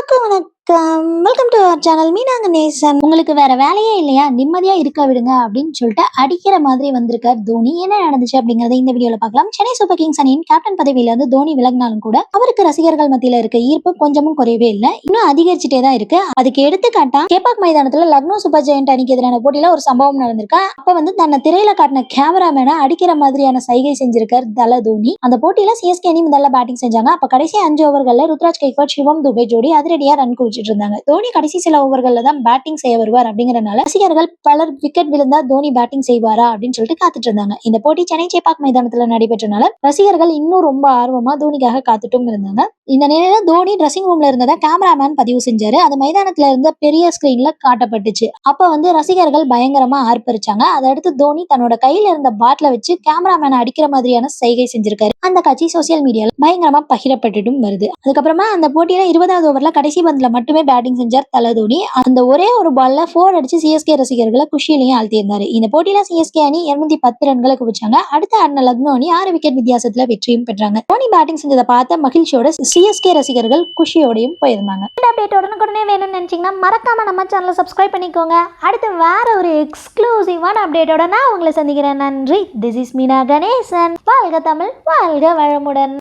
எல்லாருக்கும் வணக்கம். Welcome to our channel Meena Ganesan. உங்களுக்கு வேற வேலையே இல்லையா? நிம்மதியா இருக்க விடுங்க அப்படின்னு சொல்லிட்டு அடிக்கிற மாதிரி வந்திருக்கார் தோனி. என்ன நடந்துச்சு அப்படிங்கறத இந்த வீடியோல பார்க்கலாம். சென்னை சூப்பர் கிங்ஸ் அணியின் கேப்டன் பதவியில இருந்து தோனி விலகினாலும் கூட அவருக்கு ரசிகர்கள் மத்தியில இருக்க ஈர்ப்பு கொஞ்சமும் குறையவே இல்லை. இன்னும் அதிகரிச்சுட்டே தான் இருக்கு. அதுக்கு எடுத்துக்காட்டா கேபாக் மைதானத்துல லக்னோ சூப்பர் ஜெயண்ட் அணிக்கு எதிரான போட்டியில ஒரு சம்பவம் நடந்திருக்கா. அப்ப வந்து தன்னை திரையில காட்டின கேமராமேனை அடிக்கிற மாதிரியான சைகை செஞ்சிருக்கார் தல தோனி. அந்த போட்டியில சிஎஸ்கே அணி முதல்ல பேட்டிங் செஞ்சாங்க. அப்ப கடைசி அஞ்சு ஓவர்கள்ல ருத்ராஜ் கைகோட் சிவம் துபே ஜோடி அதிரடியா ரன் குவிச்சிட்டு இருந்தாங்க தோனி கடைசி சில ஓவர்கள்ல தான் பேட்டிங் செய்ய வருவார் அப்படிங்கறனால ரசிகர்கள் பலர் விக்கெட் விழுந்தா தோனி பேட்டிங் செய்வாரா அப்படின்னு சொல்லிட்டு காத்துட்டு இருந்தாங்க இந்த போட்டி சென்னை சேப்பாக் மைதானத்துல நடைபெற்றனால ரசிகர்கள் இன்னும் ரொம்ப ஆர்வமா தோனிக்காக காத்துட்டும் இருந்தாங்க. இந்த நிலையில தோனி ட்ரெஸ்ஸிங் ரூம்ல இருந்ததை கேமராமேன் பதிவு செஞ்சாரு. அது மைதானத்துல இருந்த பெரிய ஸ்கிரீன்ல காட்டப்பட்டுச்சு. அப்ப வந்து ரசிகர்கள் பயங்கரமா ஆர்ப்பரிச்சாங்க. அதை அடுத்து தோனி தன்னோட கையில இருந்த பாட்டில வச்சு கேமராமேன் அடிக்கிற மாதிரியான செய்கை செஞ்சிருக்காரு. அந்த காட்சி சோசியல் மீடியால பயங்கரமா பகிரப்பட்டுட்டும் வருது. அதுக்கப்புறமா அந்த போட்டியில இருபதாவது ஓவர்ல கடைசி பந்துல மட்டுமே பேட்டிங் செஞ்சார் தல தோனி. அந்த ஒரே ஒரு பால்ல ஃபோர் அடிச்சு சிஎஸ்கே ரசிகர்களை குஷியிலையும் ஆழ்த்தியிருந்தாரு. இந்த போட்டியில சிஎஸ்கே அணி இருநூத்தி பத்து ரன்களை குவிச்சாங்க. அடுத்த அண்ணன் லக்னோ அணி ஆறு விக்கெட் வித்தியாசத்துல வெற்றியும் பெற்றாங்க. தோனி பேட்டிங் செஞ்சதை பார்த்த மகிழ்ச்சியோட சிஎஸ்கே ரசிகர்கள் குஷியோடையும் போயிருந்தாங்க. அப்டேட் உடனுக்குடனே வேணும்னு நினைச்சீங்கன்னா மறக்காம நம்ம சேனலை சப்ஸ்கிரைப் பண்ணிக்கோங்க. அடுத்து வேற ஒரு எக்ஸ்க்ளூசிவான அப்டேட்டோட நான் உங்களை சந்திக்கிறேன். நன்றி. This is Meena Ganesan. வாழ்க தமிழ் வாழ்க வளமுடன்.